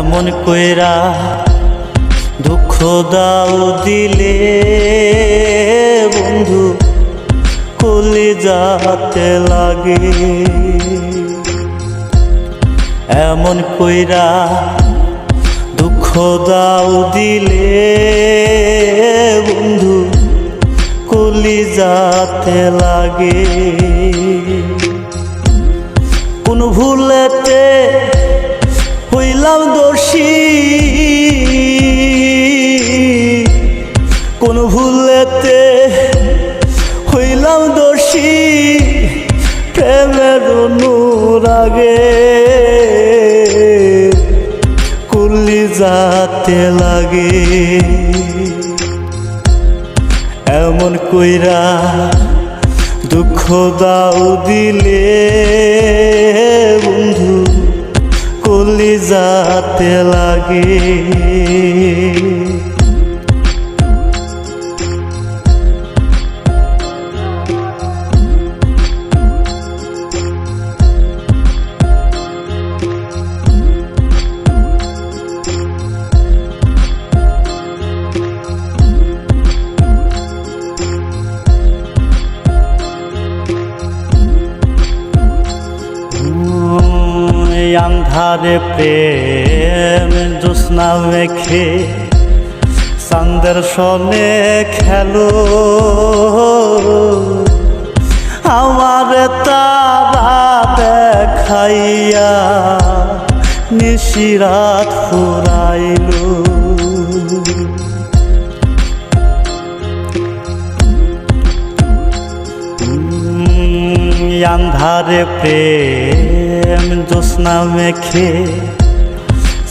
এমন কইরা দুঃখ দাও দিলে। বন্ধু কলি যাতে লাগে। এমন কইরা দুঃখ দাও দিলে। বন্ধু কলি যাতে লাগে। কোন ভুলেতে হইলাম দোষী। অনুরাগে কুলি যাতে লাগে। এমন কইরা দুঃখ দাও দিলে। বন্ধু কলি যাতে লাগে। আন্ধারে প্রেম জোৎস্না মেখে চান্দের সনে খেলো। আমার তারা দেখাইয়া নিশিরাত ফুরাইলো আন্ধারে প্রেম জ্যোৎস্না মেখে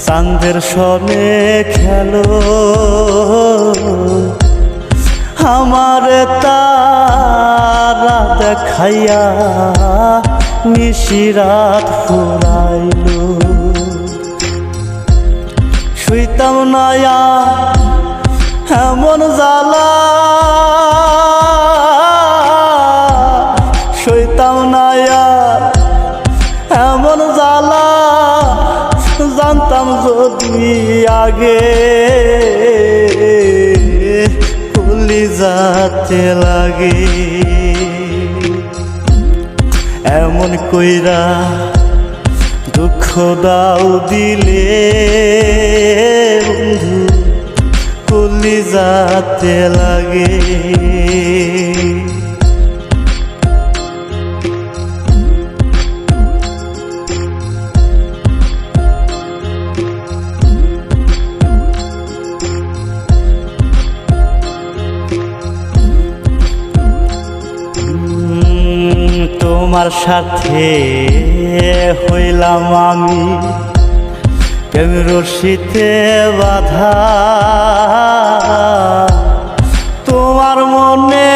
চান্দের সনে খেলো। আমার তারা দেখাইয়া নিশিরাত ফুরাইলো। শুইতাম নয়া এমন জ্বালা যাতে লাগে। এমন কইরা দুঃখ দাও দিলে বন্ধু কলি যাতে লাগে। তোমার সাথে হইলাম আমি। প্রেম রশিতে বাধা। তোমার মনে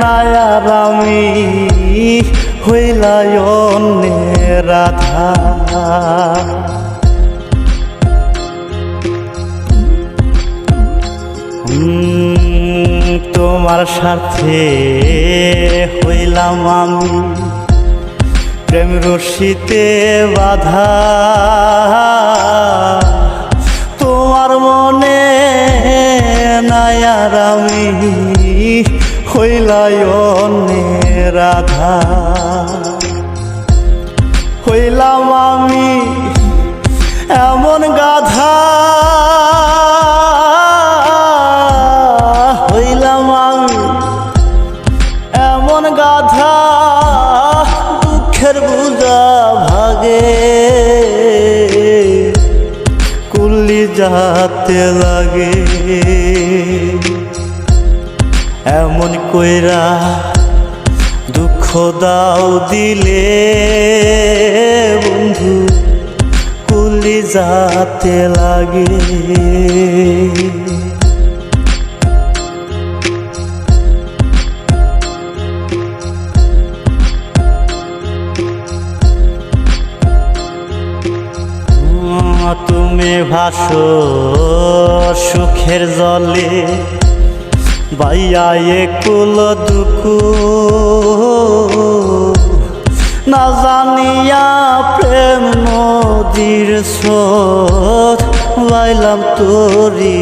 নায়ার আমি হইলাই তোমার সাথে হইলাম আমি। প্রেম রশিতে বাধা যাতে লাগে। এমন কইরা দুঃখ দাও দিলে বন্ধু কুলি যাতে লাগে। তুমি ভাসো সুখের জলে বাইয়া কুল দুকু না জানিয়া প্রেম নদী নদীর স্রোত লাইলাম তোরি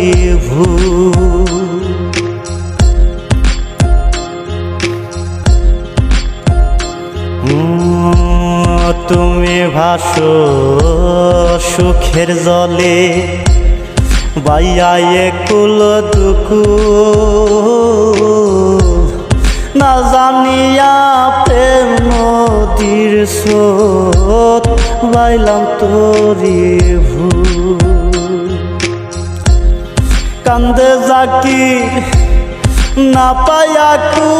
উম, তুমি ভাসো সুখের জলে বাইয়া কুল দুকু না জানিয়া প্রেম নদীর স্রোত, বাইলাম তোরি ভুল। কান্দে জাকির, না পায়াকু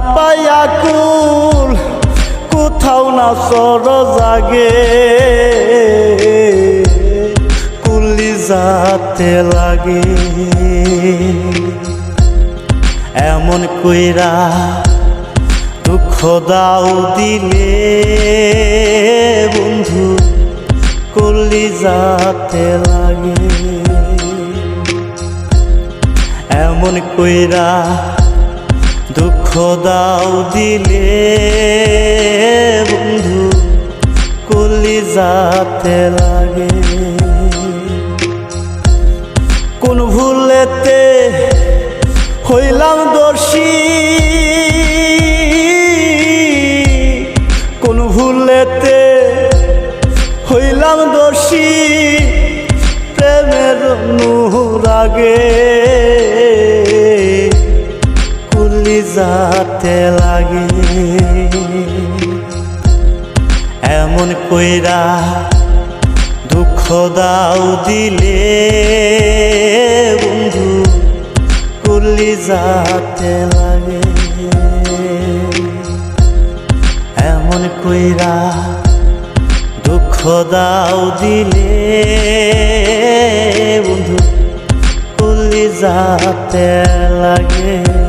পায়াকুল কোথাও না সর জাগে। কুলি যাতে লাগে। এমন কইরা দুঃখ দাও দিলে। বন্ধু, কলি যাতে লাগে। এমন কইরা দুঃখ দাও দিলে, বন্ধু কলি যাতে লাগে। কোন ভুলেতে হইলাম দোষী, কোন ভুলেতে হইলাম দোষী, প্রেমের নুরাগে যাতে লাগে। এমন কইরা দুঃখ দাও দিলে বন্ধু, কুলি যাতে লাগে। এমন কইরা দুঃখ দাও দিলে বন্ধু, কুলি যাতে লাগে।